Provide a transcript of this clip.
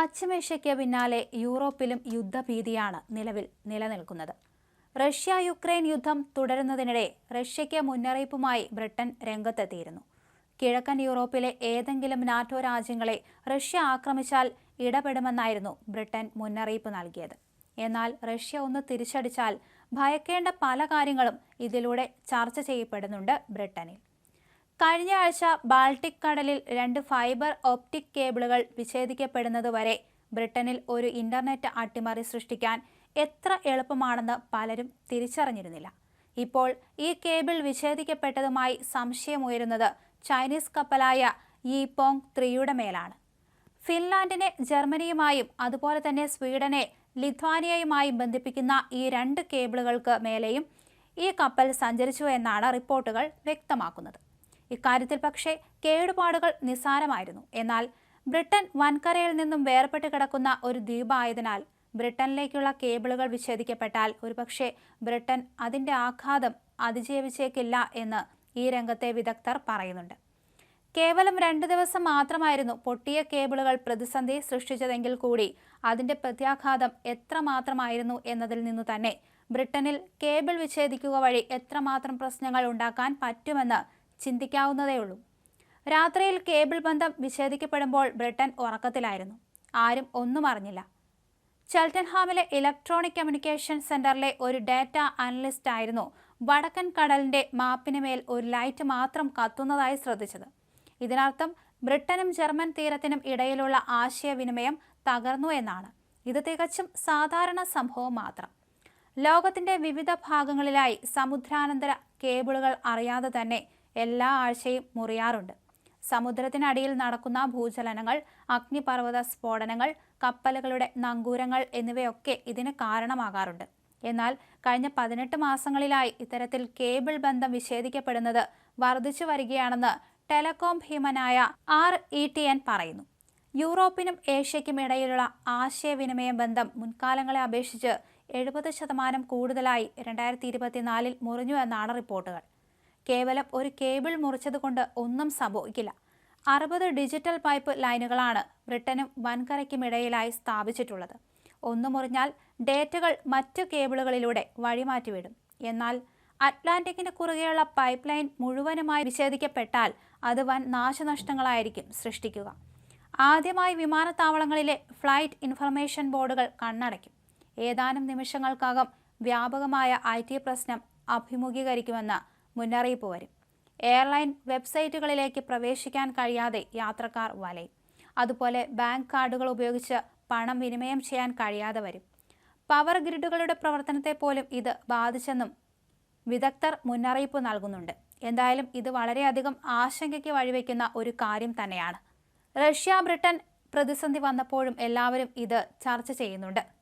പശ്ചിമേഷ്യയ്ക്ക് പിന്നാലെ യൂറോപ്പിലും യുദ്ധഭീതിയാണ് നിലവിൽ നിലനിൽക്കുന്നത്. റഷ്യ യുക്രൈൻ യുദ്ധം തുടരുന്നതിനിടെ റഷ്യയ്ക്ക് മുന്നറിയിപ്പുമായി ബ്രിട്ടൻ രംഗത്തെത്തിയിരുന്നു. കിഴക്കൻ യൂറോപ്പിലെ ഏതെങ്കിലും നാറ്റോ രാജ്യങ്ങളെ റഷ്യ ആക്രമിച്ചാൽ ഇടപെടുമെന്നായിരുന്നു ബ്രിട്ടൻ മുന്നറിയിപ്പ് നൽകിയത്. എന്നാൽ റഷ്യ ഒന്ന് തിരിച്ചടിച്ചാൽ ഭയക്കേണ്ട പല കാര്യങ്ങളും ഇതിലൂടെ ചർച്ച ചെയ്യപ്പെടുന്നുണ്ട് ബ്രിട്ടനിൽ. കഴിഞ്ഞ ആഴ്ച ബാൾട്ടിക് കടലിൽ രണ്ട് ഫൈബർ ഓപ്റ്റിക് കേബിളുകൾ വിച്ഛേദിക്കപ്പെടുന്നതുവരെ ബ്രിട്ടനിൽ ഒരു ഇന്റർനെറ്റ് അട്ടിമറി സൃഷ്ടിക്കാൻ എത്ര എളുപ്പമാണെന്ന് പലരും തിരിച്ചറിഞ്ഞിരുന്നില്ല. ഇപ്പോൾ ഈ കേബിൾ വിച്ഛേദിക്കപ്പെട്ടതുമായി സംശയമുയരുന്നത് ചൈനീസ് കപ്പലായ യീപോങ് ത്രീയുടെ മേലാണ്. ഫിൻലാൻഡിനെ ജർമ്മനിയുമായും അതുപോലെ തന്നെ സ്വീഡനെ ലിത്വാനിയയുമായും ബന്ധിപ്പിക്കുന്ന ഈ രണ്ട് കേബിളുകൾക്ക് മേലെയും ഈ കപ്പൽ സഞ്ചരിച്ചു എന്നാണ് റിപ്പോർട്ടുകൾ വ്യക്തമാക്കുന്നത്. ഇക്കാര്യത്തിൽ പക്ഷേ കേടുപാടുകൾ നിസ്സാരമായിരുന്നു. എന്നാൽ ബ്രിട്ടൻ വൻകരയിൽ നിന്നും വേർപെട്ട് കിടക്കുന്ന ഒരു ദ്വീപായതിനാൽ ബ്രിട്ടനിലേക്കുള്ള കേബിളുകൾ വിച്ഛേദിക്കപ്പെട്ടാൽ ഒരുപക്ഷെ ബ്രിട്ടൻ അതിന്റെ ആഘാതം അതിജീവിച്ചേക്കില്ല എന്ന് ഈ രംഗത്തെ വിദഗ്ധർ പറയുന്നുണ്ട്. കേവലം രണ്ട് ദിവസം മാത്രമായിരുന്നു പൊട്ടിയ കേബിളുകൾ പ്രതിസന്ധി സൃഷ്ടിച്ചതെങ്കിൽ കൂടി അതിന്റെ പ്രത്യാഘാതം എത്രമാത്രമായിരുന്നു എന്നതിൽ നിന്നു തന്നെ ബ്രിട്ടനിൽ കേബിൾ വിച്ഛേദിക്കുക വഴി എത്രമാത്രം പ്രശ്നങ്ങൾ ഉണ്ടാക്കാൻ പറ്റുമെന്ന് ചിന്തിക്കാവുന്നതേയുള്ളൂ രാത്രിയിൽ കേബിൾ ബന്ധം വിച്ഛേദിക്കപ്പെടുമ്പോൾ ബ്രിട്ടൻ ഉറക്കത്തിലായിരുന്നു. ആരും ഒന്നും അറിഞ്ഞില്ല. ചെൽറ്റൻഹാമിലെ ഇലക്ട്രോണിക് കമ്മ്യൂണിക്കേഷൻ സെന്ററിലെ ഒരു ഡാറ്റ അനലിസ്റ്റ് ആയിരുന്നു വടക്കൻ കടലിന്റെ മാപ്പിന് മേൽ ഒരു ലൈറ്റ് മാത്രം കത്തുന്നതായി ശ്രദ്ധിച്ചത്. ഇതിനർത്ഥം ബ്രിട്ടനും ജർമ്മൻ തീരത്തിനും ഇടയിലുള്ള ആശയവിനിമയം തകർന്നു എന്നാണ്. ഇത് തികച്ചും സാധാരണ സംഭവം മാത്രം. ലോകത്തിന്റെ വിവിധ ഭാഗങ്ങളിലായി സമുദ്രാനന്തര കേബിളുകൾ അറിയാതെ തന്നെ എല്ലാ ആഴ്ചയും മുറിയാറുണ്ട്. സമുദ്രത്തിനടിയിൽ നടക്കുന്ന ഭൂചലനങ്ങൾ അഗ്നിപർവത സ്ഫോടനങ്ങൾ കപ്പലുകളുടെ നങ്കൂരങ്ങൾ എന്നിവയൊക്കെ ഇതിന് കാരണമാകാറുണ്ട്. എന്നാൽ കഴിഞ്ഞ പതിനെട്ട് മാസങ്ങളിലായി ഇത്തരത്തിൽ കേബിൾ ബന്ധം വിച്ഛേദിക്കപ്പെടുന്നത് വർദ്ധിച്ചു വരികയാണെന്ന് ടെലകോം ഭീമനായ ആർ. ഇ. ടി. എൻ. പറയുന്നു. യൂറോപ്പിനും ഏഷ്യയ്ക്കും ഇടയിലുള്ള ആശയവിനിമയ ബന്ധം മുൻകാലങ്ങളെ അപേക്ഷിച്ച് എഴുപത് ശതമാനം കൂടുതലായി രണ്ടായിരത്തി ഇരുപത്തിനാലിൽ മുറിഞ്ഞു എന്നാണ് റിപ്പോർട്ടുകൾ. കേവലം ഒരു കേബിൾ മുറിച്ചതുകൊണ്ട് ഒന്നും സംഭവിക്കില്ല. അറുപത് ഡിജിറ്റൽ പൈപ്പ് ലൈനുകളാണ് ബ്രിട്ടനും വൻകരയ്ക്കുമിടയിലായി സ്ഥാപിച്ചിട്ടുള്ളത്. ഒന്ന് മുറിഞ്ഞാൽ ഡേറ്റകൾ മറ്റു കേബിളുകളിലൂടെ വഴിമാറ്റിവിടും. എന്നാൽ അറ്റ്ലാന്റിക്കിന് കുറുകെയുള്ള പൈപ്പ് ലൈൻ മുഴുവനുമായി വിച്ഛേദിക്കപ്പെട്ടാൽ അത് വൻ നാശനഷ്ടങ്ങളായിരിക്കും സൃഷ്ടിക്കുക. ആദ്യമായി വിമാനത്താവളങ്ങളിലെ ഫ്ലൈറ്റ് ഇൻഫർമേഷൻ ബോർഡുകൾ കണ്ണടയ്ക്കും. ഏതാനും നിമിഷങ്ങൾക്കകം വ്യാപകമായ ഐ പ്രശ്നം അഭിമുഖീകരിക്കുമെന്ന് മുന്നറിയിപ്പ് വരും. എയർലൈൻ വെബ്സൈറ്റുകളിലേക്ക് പ്രവേശിക്കാൻ കഴിയാതെ യാത്രക്കാർ വലയും. അതുപോലെ ബാങ്ക് കാർഡുകൾ ഉപയോഗിച്ച് പണം വിനിമയം ചെയ്യാൻ കഴിയാതെ വരും. പവർ ഗ്രിഡുകളുടെ പ്രവർത്തനത്തെ പോലും ഇത് ബാധിച്ചെന്നും വിദഗ്ധർ മുന്നറിയിപ്പ് നൽകുന്നുണ്ട്. എന്തായാലും ഇത് വളരെയധികം ആശങ്കയ്ക്ക് വഴിവെക്കുന്ന ഒരു കാര്യം തന്നെയാണ്. റഷ്യ ബ്രിട്ടൻ പ്രതിസന്ധി വന്നപ്പോഴും എല്ലാവരും ഇത് ചർച്ച ചെയ്യുന്നുണ്ട്.